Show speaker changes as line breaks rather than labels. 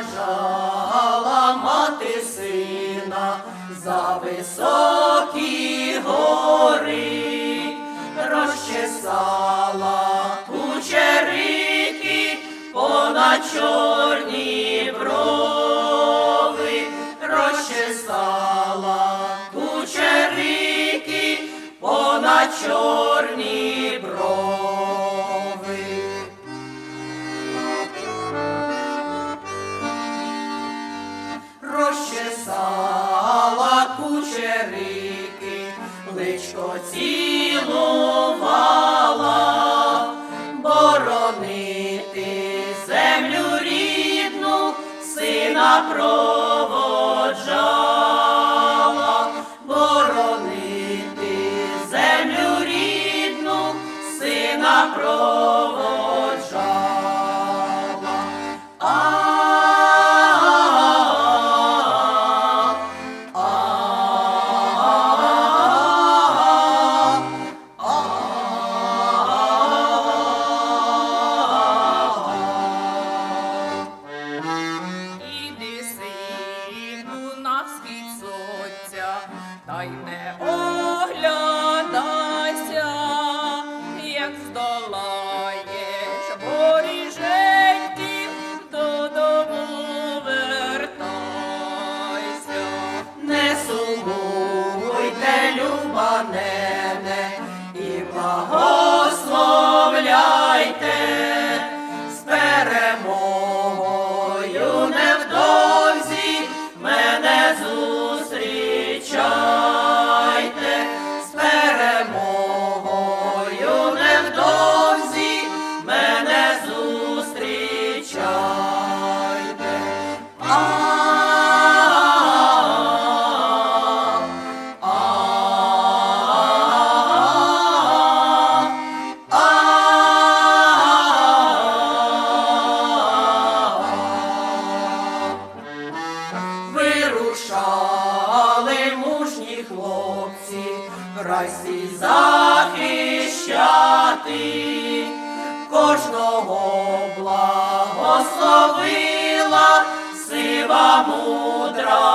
проважала мати сина за високі гори, розчесала кучерики понад чорні брови, розчесала кучерики понад чорні брови. Розчесала кучерики, личко цілувала, боронити землю рідну, сина проводжала,
та й не оглядайся, як здолаєш воріженьків, додому вертайся.
Не сумуйте, люба Райсі захищати, кожного благословила сива мудра.